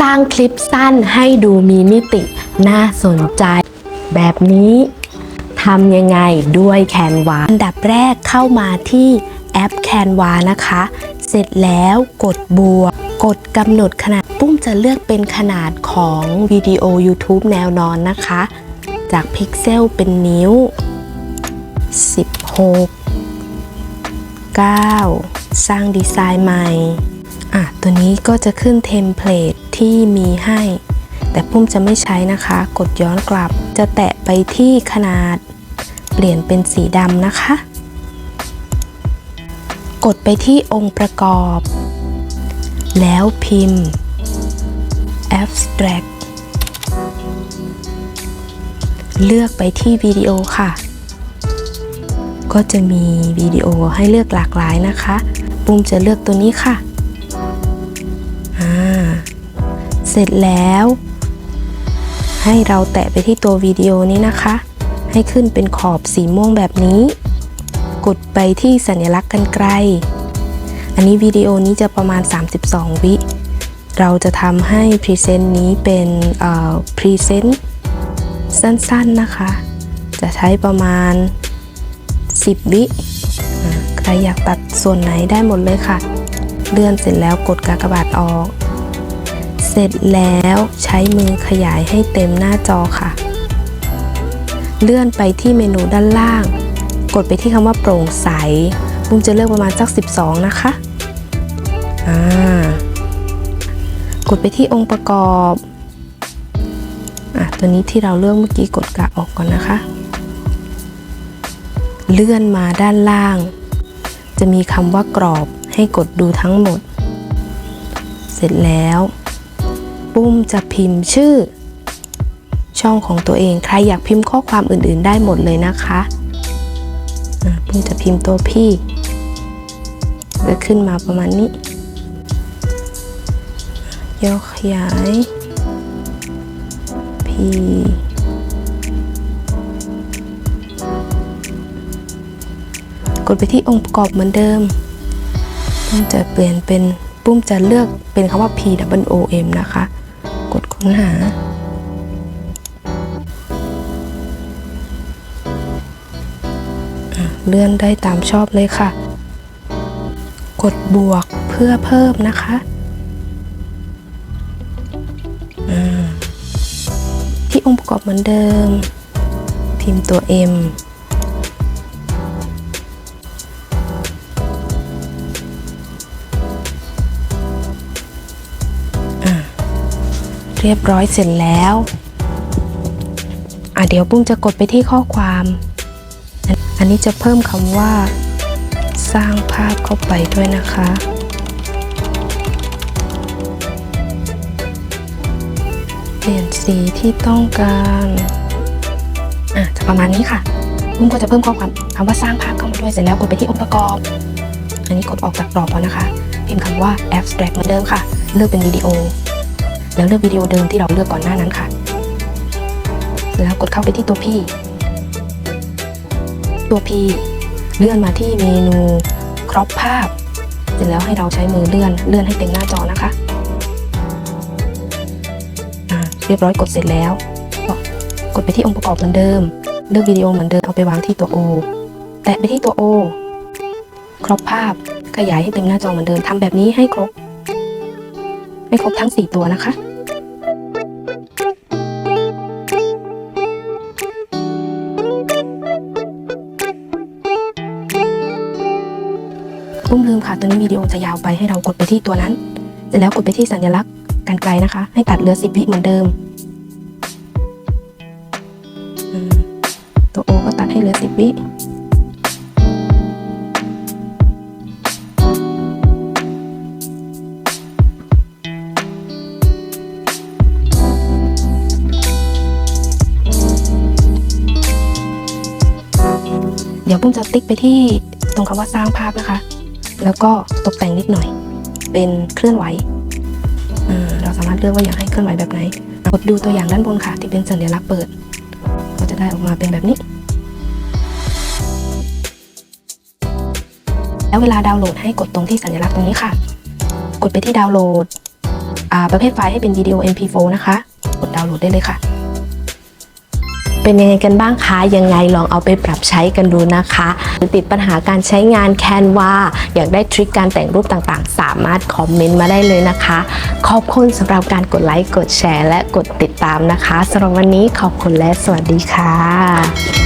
สร้างคลิปสั้นให้ดูมีมิติน่าสนใจ แบบนี้ทำยังไงด้วยแคนวาอันดับแรกเข้ามาที่แอปแคนวานะคะ เสร็จแล้วกดบวก กดกำหนดขนาด ปุ้มจะเลือกเป็นขนาดของวิดีโอ YouTube แนวนอนนะคะ จากพิกเซลเป็นนิ้ว 16 9 สร้างดีไซน์ใหม่ อะ ตัวนี้ก็จะขึ้นเทมเพลต ที่มีให้ แต่ปุ้มจะไม่ใช้นะคะ กดย้อนกลับจะแตะไปที่ขนาด เปลี่ยนเป็นสีดำนะคะ กดไปที่องค์ประกอบ แล้วพิมพ์ abstract เลือกไปที่วิดีโอค่ะ ก็จะมีวิดีโอให้เลือกหลากหลายนะคะ ปุ้มจะเลือกตัวนี้ค่ะ เสร็จแล้ว ให้เราแตะไปที่ตัววิดีโอนี้นะคะ ให้ขึ้นเป็นขอบสีม่วงแบบนี้ กดไปที่สัญลักษณ์กันไกล อันนี้วิดีโอนี้จะประมาณ 32 วิ เราจะทำให้พรีเซนต์นี้เป็นพรีเซนต์สั้นๆนะคะ จะใช้ประมาณ 10 วิใครอยากตัดส่วนไหนได้หมดเลยค่ะ เลื่อนเสร็จแล้วกดกากบาทออก เสร็จแล้วใช้มือขยายให้เต็มหน้าจอค่ะ เลื่อนไปที่เมนูด้านล่าง กดไปที่คำว่าโปร่งใสบุ้มจะเลือกประมาณสัก 12 นะคะอ่ากดไปที่องค์ประกอบอะตัวนี้ที่เราเลือกเมื่อกี้กดกะออกก่อนนะคะ เลื่อนมาด้านล่าง จะมีคำว่ากรอบให้กดดูทั้งหมด เสร็จแล้ว ปุ้มจะพิมพ์ชื่อ ช่องของตัวเอง ใครอยากพิมพ์ข้อความอื่นๆ ได้หมดเลยนะคะปุ้มจะพิมพ์ตัวพี่จะขึ้นมาประมาณนี้ย่อขยาย P กดไปที่องค์ประกอบเหมือนเดิม ปุ้มจะเปลี่ยนเป็น ปุ้มจะเลือกเป็นคำว่า P W O M นะคะ ค้นหาอะเลื่อนได้ตามชอบเลยค่ะ กดบวกเพื่อเพิ่มนะคะที่องค์ประกอบเหมือนเดิม พิมพ์ตัว M เรียบร้อยเสร็จแล้วอะเดี๋ยวปุ้มจะกดไปที่ข้อความ อันนี้จะเพิ่มคำว่า สร้างภาพเข้าไปด้วยนะคะ เปลี่ยนสีที่ต้องการอะจะประมาณนี้ค่ะปุ้มก็จะเพิ่มข้อความคำว่าสร้างภาพเข้ามาด้วยเสร็จแล้วกดไปที่องค์ประกอบ อันนี้กดออกจากกรอบแล้วนะคะ พิมพ์คำว่า abstract เหมือนเดิมค่ะ เลือกเป็นวิดีโอ แล้วเลือกวิดีโอเดิมที่เราเลือกก่อนหน้านั้นค่ะ แล้วกดเข้าไปที่ตัวพีตัวพีเลื่อนมาที่เมนูครอปภาพ เสร็จแล้วให้เราใช้มือเลื่อนเลื่อนให้เต็มหน้าจอนะคะเรียบร้อยกดเสร็จแล้วกดไปที่องค์ประกอบเหมือนเดิม เลือกวิดีโอเหมือนเดิมเอาไปวางที่ตัว O แตะไปที่ตัว O ครอปภาพขยายให้เต็มหน้าจอเหมือนเดิมทำแบบนี้ให้ครบ ให้ครบทั้ง 4 ตัวนะคะปุ้มลืมค่ะตัวนี้วิดีโอจะยาวไปให้เรากดไปที่ตัวนั้น เสร็จแล้วกดไปที่สัญลักษณ์กันไกลนะคะ ให้ตัดเหลือ10วิเหมือนเดิม ตัวโอก็ตัดให้เหลือ10วิ ดี๋ยวปุ้มจะติ๊กไปที่ตรงคำว่าสร้างภาพนะคะ แล้วก็ตกแต่งนิดหน่อย เป็นเคลื่อนไหวอ่าเราสามารถเลือกว่าอยากให้เคลื่อนไหวแบบไหนกดดูตัวอย่างด้านบนค่ะ ที่เป็นสัญลักษณ์เปิด ก็จะได้ออกมาเป็นแบบนี้ แล้วเวลาดาวน์โหลดให้กดตรงที่สัญลักษณ์ตรงนี้ค่ะ กดไปที่ดาวน์โหลดอ่าประเภทไฟล์ให้เป็นวิดีโอ MP4 นะคะ กดดาวน์โหลดได้เลยค่ะ เป็นยังไงกันบ้างคะ ยังไงลองเอาไปปรับใช้กันดูนะคะ หรือติดปัญหาการใช้งานแคนวาอยากได้ทริคการแต่งรูปต่างๆ สามารถคอมเมนต์มาได้เลยนะคะ ขอบคุณสำหรับการกดไลค์ กดแชร์ และกดติดตามนะคะสำหรับวันนี้ขอบคุณและสวัสดีค่ะ